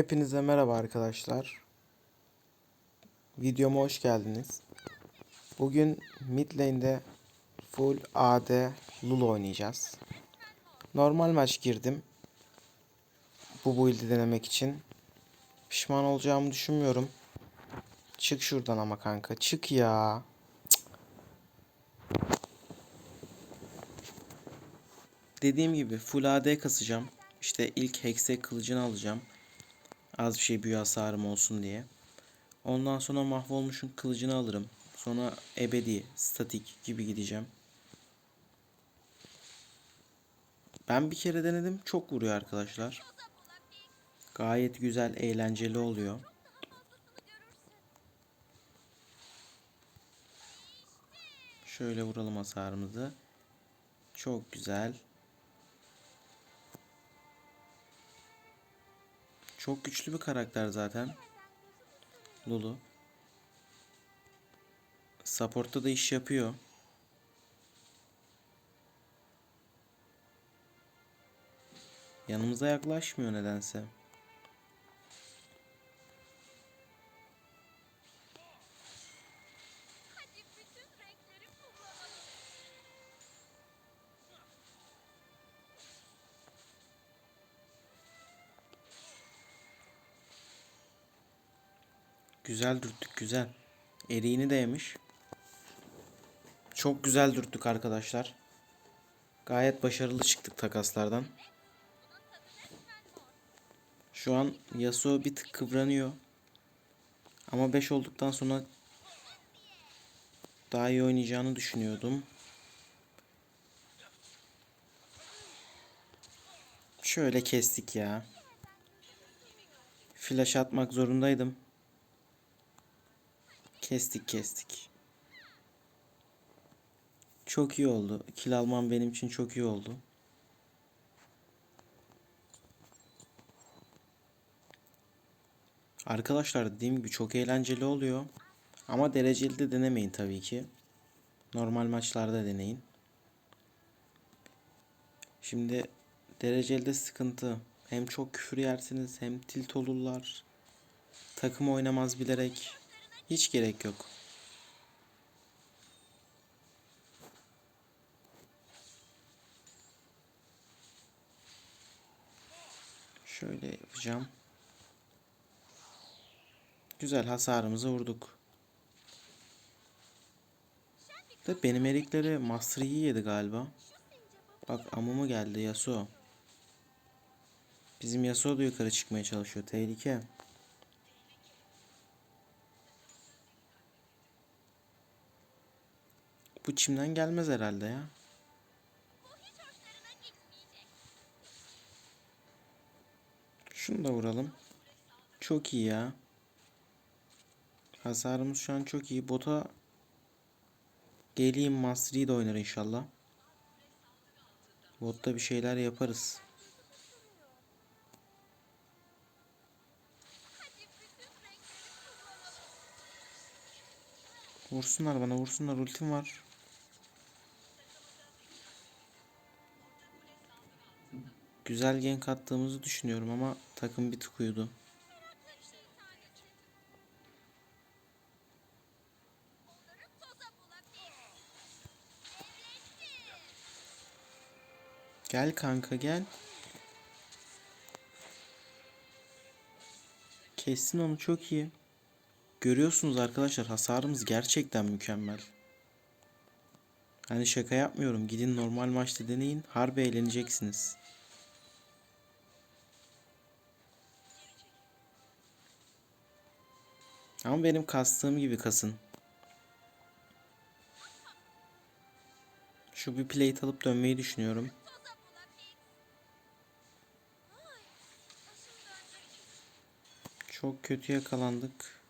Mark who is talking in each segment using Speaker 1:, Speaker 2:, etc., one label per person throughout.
Speaker 1: Hepinize merhaba arkadaşlar. Videoma hoş geldiniz. Bugün mid lane'de full AD Lulu oynayacağız. Normal maç girdim. Bu build'i denemek için. Pişman olacağımı düşünmüyorum. Çık şuradan ama kanka. Çık ya. Dediğim gibi full AD kasacağım. İşte ilk Hexe kılıcını alacağım. Az bir şey büyü hasarım olsun diye. Ondan sonra mahvolmuşun kılıcını alırım. Sonra ebedi, statik gibi gideceğim. Ben bir kere denedim. Çok vuruyor arkadaşlar. Gayet güzel, eğlenceli oluyor. Şöyle vuralım hasarımızı. Çok güzel. Çok güçlü bir karakter zaten. Lulu. Support'ta da iş yapıyor. Yanımıza yaklaşmıyor nedense. Güzel dürttük güzel. Eriğini de yemiş. Çok güzel dürttük arkadaşlar. Gayet başarılı çıktık takaslardan. Şu an Yasuo bir tık kıvranıyor. Ama 5 olduktan sonra daha iyi oynayacağını düşünüyordum. Şöyle kestik ya. Flash atmak zorundaydım. Kestik kestik. Çok iyi oldu. Kill almam benim için çok iyi oldu. Arkadaşlar dediğim gibi çok eğlenceli oluyor. Ama dereceli de denemeyin tabii ki. Normal maçlarda deneyin. Şimdi dereceli de sıkıntı. Hem çok küfür yersiniz hem tilt olurlar. Takım oynamaz bilerek. Hiç gerek yok. Şöyle yapacağım. Güzel hasarımızı vurduk. Da benim erikleri Master Yi yedi galiba. Bak amumu geldi Yasuo. Bizim Yasuo da yukarı çıkmaya çalışıyor. Tehlike. Bu çimden gelmez herhalde ya. Şunu da vuralım. Çok iyi ya. Hasarımız şu an çok iyi. Bota geleyim Mastery de oynar inşallah. Botta bir şeyler yaparız. Vursunlar bana vursunlar ultim var. Güzel gank attığımızı düşünüyorum ama takım bir tık uyudu. Gel kanka gel. Kessin onu çok iyi. Görüyorsunuz arkadaşlar hasarımız gerçekten mükemmel. Hani şaka yapmıyorum. Gidin normal maçta deneyin. Harbi eğleneceksiniz. Ama benim kastığım gibi kasın. Şu bir plate alıp dönmeyi düşünüyorum. Çok kötü yakalandık.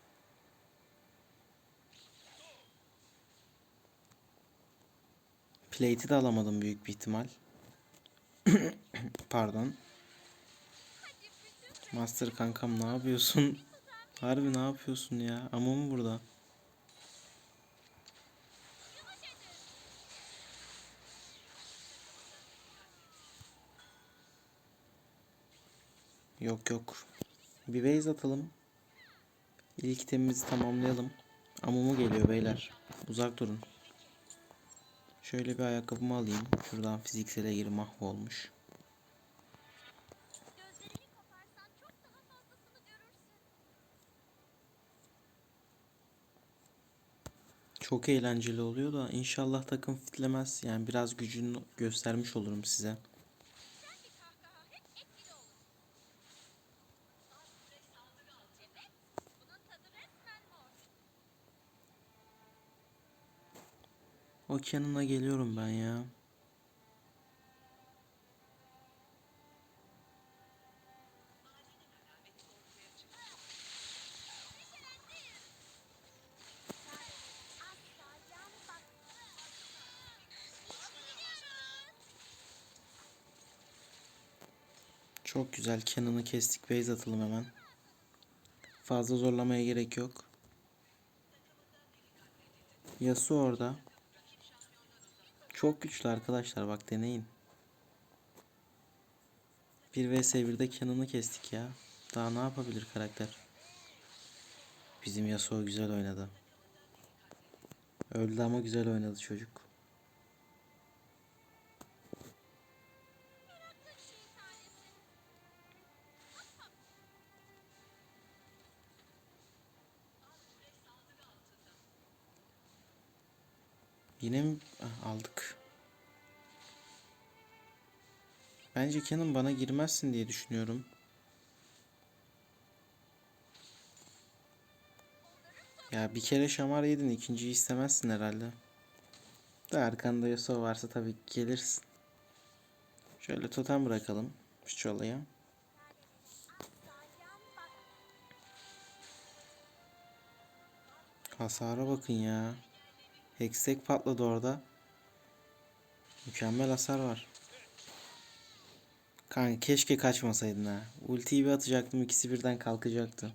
Speaker 1: Plate'i de alamadım büyük bir ihtimal. Pardon. Master kankam ne yapıyorsun? Harbi ne yapıyorsun ya? Ama mı burada? Yok yok. Bir base atalım. İlk itemimizi tamamlayalım. Amumu geliyor beyler. Uzak durun. Şöyle bir ayakkabımı alayım. Şuradan fiziksele gir mahvolmuş.
Speaker 2: Çok
Speaker 1: eğlenceli oluyor da inşallah takım fitlemez. Yani biraz gücünü göstermiş olurum size.
Speaker 2: Sen bir kahkaha hep
Speaker 1: güzel. Cannon'ı kestik. Base atalım hemen. Fazla zorlamaya gerek yok. Yasuo orada. Çok güçlü arkadaşlar. Bak deneyin. 1 vs 1'de Cannon'ı kestik ya. Daha ne yapabilir karakter? Bizim Yasuo güzel oynadı. Öldü ama güzel oynadı çocuk. Yine mi Ah, aldık? Bence Canon bana girmezsin diye düşünüyorum. Ya bir kere şamar yedin ikinciyi istemezsin herhalde. Da arkanda Yasuo varsa tabii gelirsin. Şöyle totem bırakalım şu çalıya. Hasara bakın ya. Hextech patladı orada. Mükemmel hasar var. Kanka keşke kaçmasaydın ha. Ultiyi bir atacaktım ikisi birden kalkacaktı.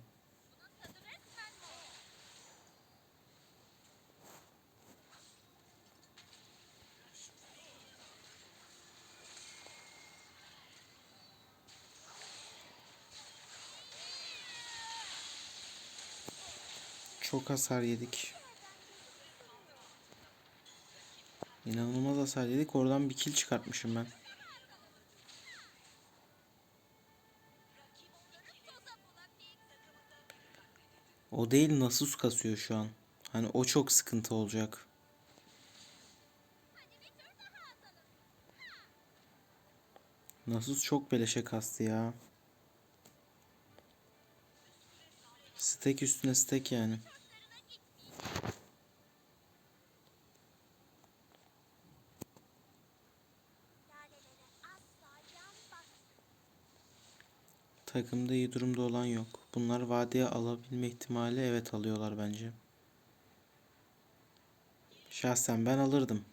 Speaker 1: Çok hasar yedik. İnanılmaz hasar yedik. Oradan bir kill çıkartmışım ben. O değil Nasus kasıyor şu an. Hani o çok sıkıntı olacak. Nasus çok beleşe kastı ya. Stack üstüne stack yani. Takımda iyi durumda olan yok. Bunlar vadeye alabilme ihtimali evet alıyorlar bence. Şahsen ben alırdım.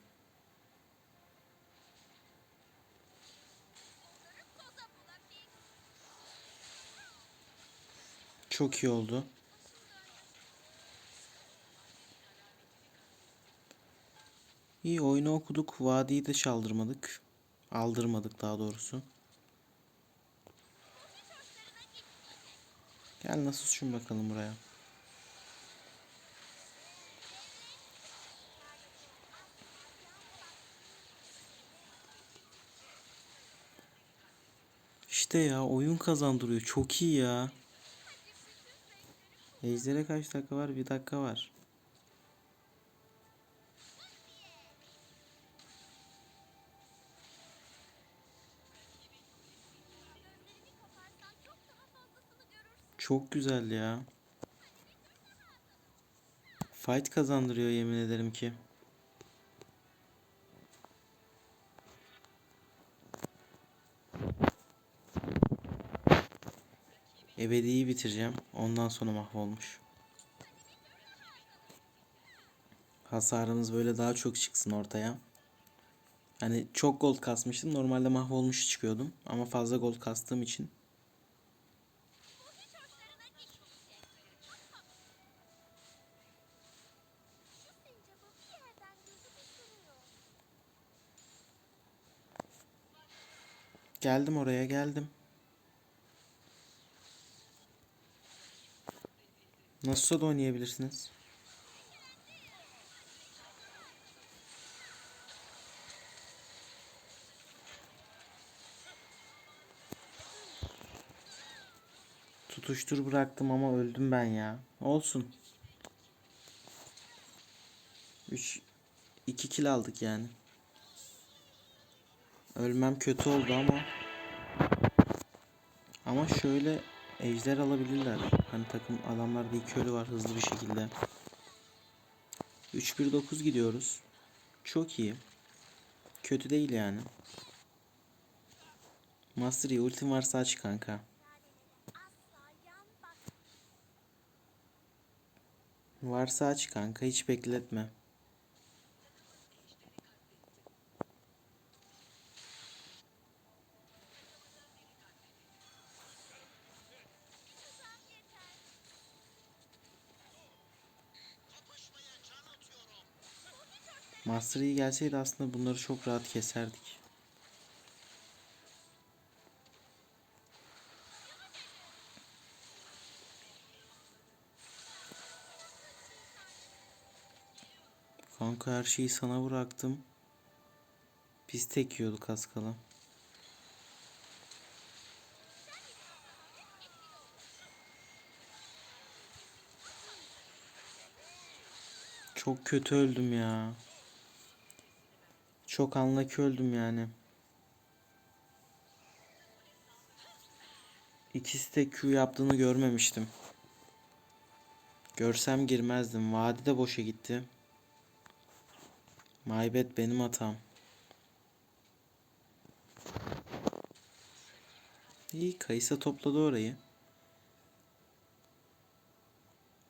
Speaker 1: Çok iyi oldu. İyi oyunu okuduk. Vadiyi de çaldırmadık. Aldırmadık daha doğrusu. Gel nasıl şun bakalım buraya. İşte ya oyun kazandırıyor. Çok iyi ya. Ejder'e kaç dakika var? Bir dakika var.
Speaker 2: Çok
Speaker 1: güzel ya. Fight kazandırıyor yemin ederim ki. Ebedi'yi bitireceğim. Ondan sonra mahvolmuş. Hasarımız böyle daha çok çıksın ortaya. Hani çok gold kasmıştım. Normalde mahvolmuş çıkıyordum. Ama fazla gold kastığım için geldim oraya geldim. Nasılsa da oynayabilirsiniz. Tutuştur bıraktım ama öldüm ben ya. Olsun. 3 2 kill aldık yani. Ölmem kötü oldu ama ama şöyle ejder alabilirler. Hani takım adamlarda iki ölü var hızlı bir şekilde. 3-1-9 gidiyoruz. Çok iyi. Kötü değil yani. Master Yi ultim varsa aç kanka. Varsa aç kanka hiç bekletme. Master Yi gelseydi aslında bunları çok rahat keserdik. Kanka her şeyi sana bıraktım. Biz tek yiyorduk az kala. Çok kötü öldüm ya. Çok anlaki öldüm yani. İkisi de Q yaptığını görmemiştim. Görsem girmezdim. Vadi de boşa gitti. My bad benim hatam. İyi Kayısa topladı orayı.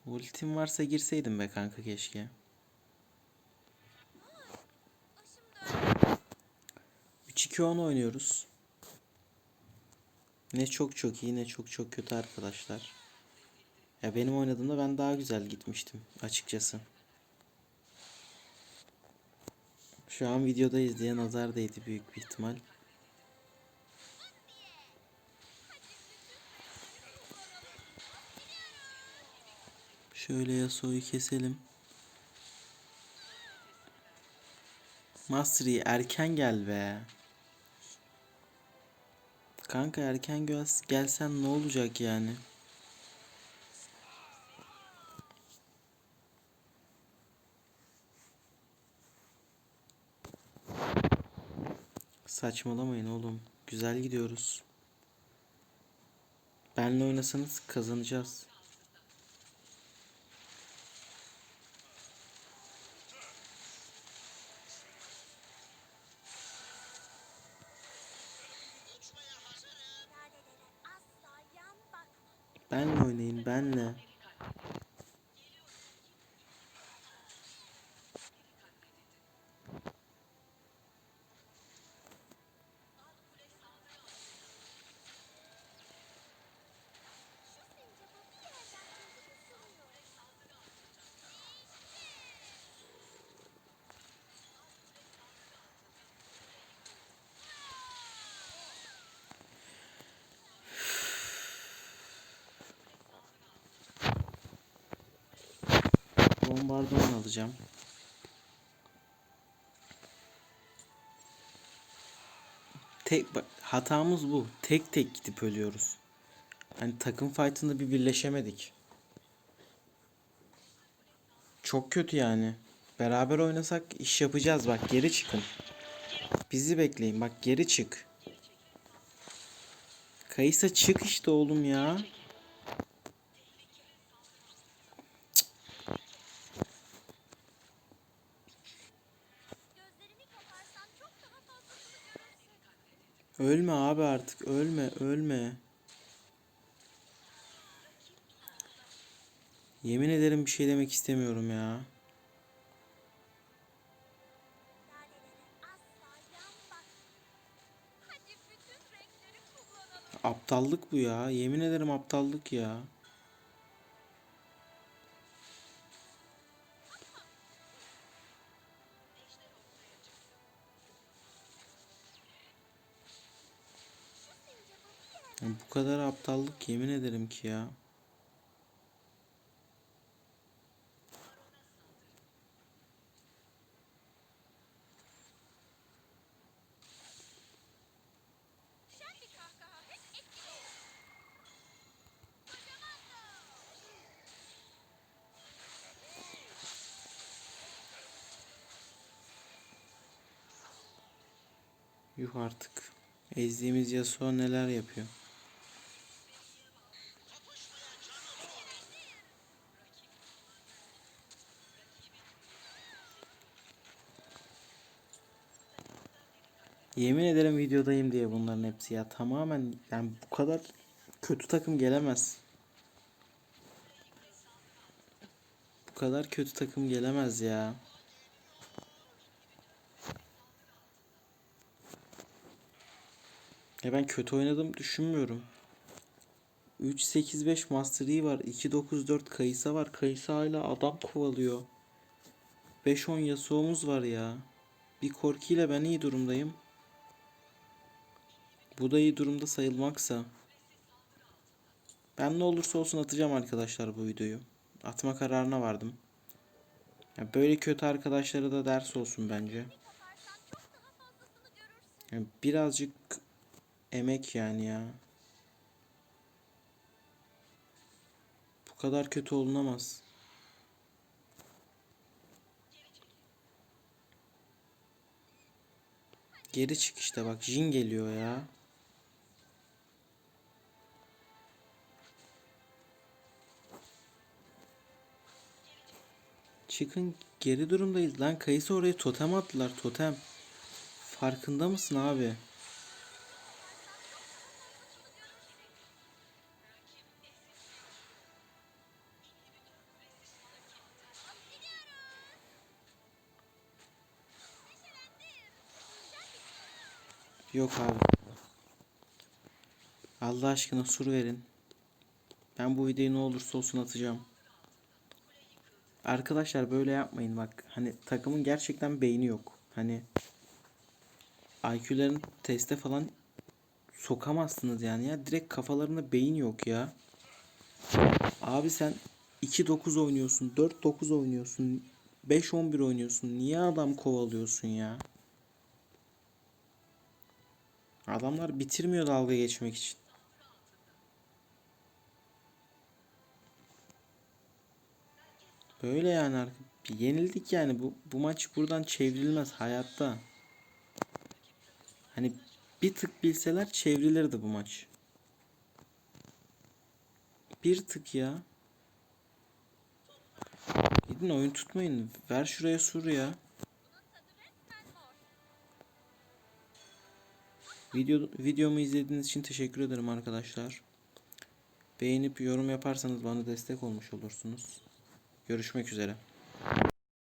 Speaker 1: Ultim varsa girseydim be kanka keşke. 2-10 oynuyoruz. Ne çok çok iyi ne çok çok kötü arkadaşlar. Ya benim oynadığımda ben daha güzel gitmiştim açıkçası. Şu an videoda izleyen nazar değdi büyük bir ihtimal. Şöyle Yasuo'yu keselim. Mastery erken gel be. Kanka erken gel gelsen ne olacak yani? Saçmalamayın oğlum. Güzel gidiyoruz. Benle oynasanız kazanacağız.
Speaker 2: Bakma.
Speaker 1: Benle oynayın benle. Bombardıman alacağım. Tek hatamız bu. Tek tek gidip ölüyoruz. Hani takım fight'ında bir birleşemedik. Çok kötü yani. Beraber oynasak iş yapacağız bak geri çıkın. Bizi bekleyin bak geri çık. Kayısa çık işte oğlum ya. Ölme abi artık ölme ölme. Yemin ederim bir şey demek istemiyorum ya. Aptallık bu ya. Yemin ederim aptallık ya. Yani bu kadar aptallık yemin ederim ki ya. Yuh artık. Ezdiğimiz Yasuo neler yapıyor. Yemin ederim videodayım diye bunların hepsi ya. Tamamen yani bu kadar kötü takım gelemez. Bu kadar kötü takım gelemez ya. Ya ben kötü oynadım düşünmüyorum. 3-8-5 Master Yi var. 2-9-4 Kayısa var. Kayısa hala adam kovalıyor. 5-10 Yasuo'muz var ya. Bir Korki ile ben iyi durumdayım. Bu da iyi durumda sayılmaksa. Ben ne olursa olsun atacağım arkadaşlar bu videoyu. Atma kararına vardım. Ya böyle kötü arkadaşlara da ders olsun bence. Yani birazcık emek yani ya. Bu kadar kötü olunamaz. Geri çık işte bak Jin geliyor ya. Çıkın geri durumdayız lan. Kayısı oraya totem attılar totem. Farkında mısın abi? Yok abi. Allah aşkına sur verin. Ben bu videoyu ne olursa olsun atacağım. Arkadaşlar böyle yapmayın bak. Hani takımın gerçekten beyni yok. Hani IQ'lerin teste falan sokamazsınız yani ya. Direkt kafalarında beyin yok ya. Abi sen 2-9 oynuyorsun, 4-9 oynuyorsun, 5-11 oynuyorsun. Niye adam kovalıyorsun ya? Adamlar bitirmiyor dalga geçmek için. Böyle yani yenildik yani bu bu maç buradan çevrilmez hayatta. Hani bir tık bilseler çevrilirdi bu maç. Bir tık ya. Gidin oyun tutmayın. Ver şuraya sur ya. Video, videomu izlediğiniz için teşekkür ederim arkadaşlar. Beğenip yorum yaparsanız bana destek olmuş olursunuz. Görüşmek üzere.